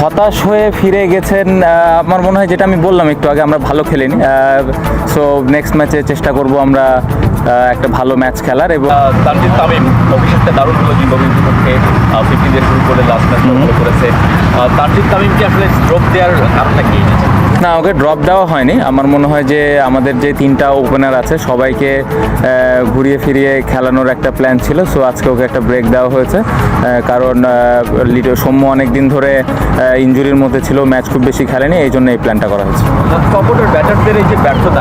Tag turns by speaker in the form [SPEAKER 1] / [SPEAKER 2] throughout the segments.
[SPEAKER 1] হতাশ হয়ে ফিরে গেছেন আমার মনে হয় যেটা আমি বললাম একটু আগে, আমরা ভালো খেলিনি। সো নেক্সট ম্যাচে চেষ্টা করব আমরা একটা ভালো ম্যাচ খেলার এবং
[SPEAKER 2] তানজিদ তামিম, অভিষেকটা দারুণ হলো জিম্বাবুয়ের বিপক্ষে ফিফটিন দিয়ে শুরু করে লাস্ট ম্যাচ করেছে। তানজিদ তামিমকে আসলে ড্রপ দেওয়ার কারণটা কি?
[SPEAKER 1] না, ওকে ড্রপ দেওয়া হয়নি। আমার মনে হয় যে আমাদের যে তিনটা ওপেনার আছে, সবাইকে ঘুরিয়ে ফিরিয়ে খেলানোর একটা প্ল্যান ছিল। সো আজকে ওকে একটা ব্রেক দেওয়া হয়েছে। কারণ লিটো, সৌম্য অনেক দিন ধরে ইঞ্জুরির মধ্যে ছিল ম্যাচ খুব বেশি খেলেনি, এই জন্য এই প্ল্যানটা করা হয়েছে।
[SPEAKER 2] ব্যাটারদের এই যে ব্যর্থতা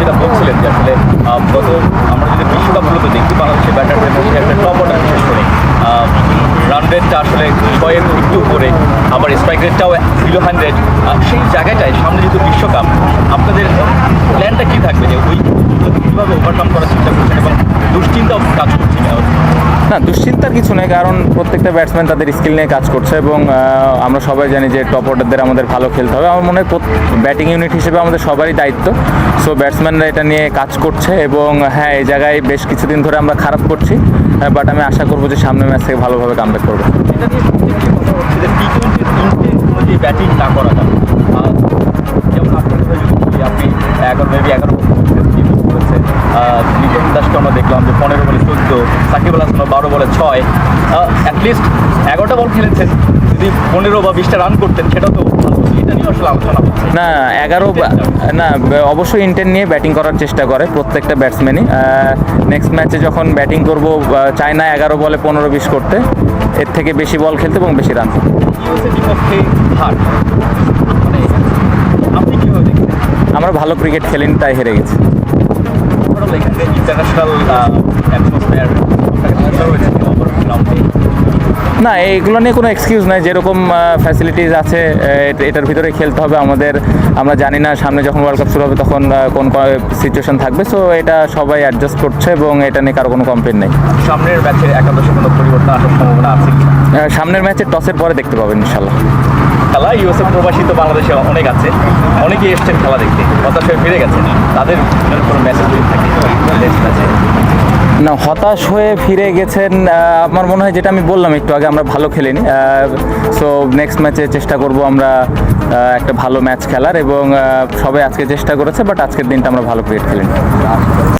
[SPEAKER 2] যেটা বলছিলেন যে আসলে গত আমরা যদি বিশ্বকাপগুলোতে দেখি বাংলাদেশের ব্যাটারদের মধ্যে একটা টপ অর্ডার বিশেষ করে রান রেটটা আসলে ছয়ের একটু উপরে আবার স্ট্রাইক রেটটাও জিরো হান্ড্রেড সেই জায়গাটায় সামনে যেহেতু বিশ্বকাপ, আপনাদের প্ল্যানটা কী থাকবে যে ওই কীভাবে ওভারকাম করার চেষ্টা করছেন এবং দুশ্চিন্তাও কাজ করছে
[SPEAKER 1] না, দুশ্চিন্তার কিছু নেই, কারণ প্রত্যেকটা ব্যাটসম্যান তাদের স্কিল নিয়ে কাজ করছে এবং আমরা সবাই জানি যে টপ অর্ডারদের আমাদের ভালো খেলতে হবে। আমার মনে হয় ব্যাটিং ইউনিট হিসেবে আমাদের সবারই দায়িত্ব। সো ব্যাটসম্যানরা এটা নিয়ে কাজ করছে এবং হ্যাঁ এই জায়গায় বেশ কিছুদিন ধরে আমরা খারাপ করছি বাট আমি আশা করব যে সামনের ম্যাচ থেকে ভালোভাবে কামব্যাক করব।
[SPEAKER 2] ব্যাটিং নিয়ে সবথেকে নিজাম আমরা দেখলাম যে পনেরো বলে চোদ্দ সাকিব আল হাসান বারো বলে ছয়। অ্যাটলিস্ট এগারোটা বল খেলেছেন। যদি পনেরো বা বিশটা রান করতেন সেটাও তো
[SPEAKER 1] না এগারো না অবশ্যই ইন্টেন্ট নিয়ে ব্যাটিং করার চেষ্টা করে প্রত্যেকটা ব্যাটসম্যানই নেক্সট ম্যাচে যখন ব্যাটিং করব চায় না এগারো বলে পনেরো বিশ করতে এর থেকে বেশি বল খেলতে এবং বেশি রান
[SPEAKER 2] মানে
[SPEAKER 1] আমরা ভালো ক্রিকেট খেলিনি তাই হেরে গেছি।
[SPEAKER 2] ওভারঅল এখানে ইন্টারন্যাশনাল অ্যাটমসফেয়ার আপনাকে সুন্দর হয়েছে গ্রাউন্ডে
[SPEAKER 1] না এইগুলো নিয়ে কোনো এক্সকিউজ নাই। যেরকম ফ্যাসিলিটিস আছে এটার ভিতরে খেলতে হবে আমাদের। আমরা জানি না সামনে যখন ওয়ার্ল্ড কাপ শুরু হবে তখন কোন সিচুয়েশন থাকবে। সো এটা সবাই অ্যাডজাস্ট করছে এবং এটা নিয়ে কারও কোনো কমপ্লেন নেই।
[SPEAKER 2] সামনের ম্যাচে একাদশে কোনো পরিবর্তন আসার সম্ভাবনা আছে
[SPEAKER 1] সামনের ম্যাচে টসের পরে দেখতে পাবেন ইনশাল্লাহ
[SPEAKER 2] খেলা ইউএসএ প্রবাসী তো বাংলাদেশে অনেক আছে। অনেকেই এসছেন খেলা দেখতে। হতাশ হয়ে ফিরে গেছেন। তাদের কোনো মেসেজ থাকে
[SPEAKER 1] না, হতাশ হয়ে ফিরে গেছেন আমার মনে হয় যেটা আমি বললাম একটু আগে, আমরা ভালো খেলিনি। সো নেক্সট ম্যাচে চেষ্টা করব আমরা একটা ভালো ম্যাচ খেলার এবং সবাই আজকে চেষ্টা করেছে বাট আজকের দিনটা আমরা ভালো ক্রিকেট খেলিনি।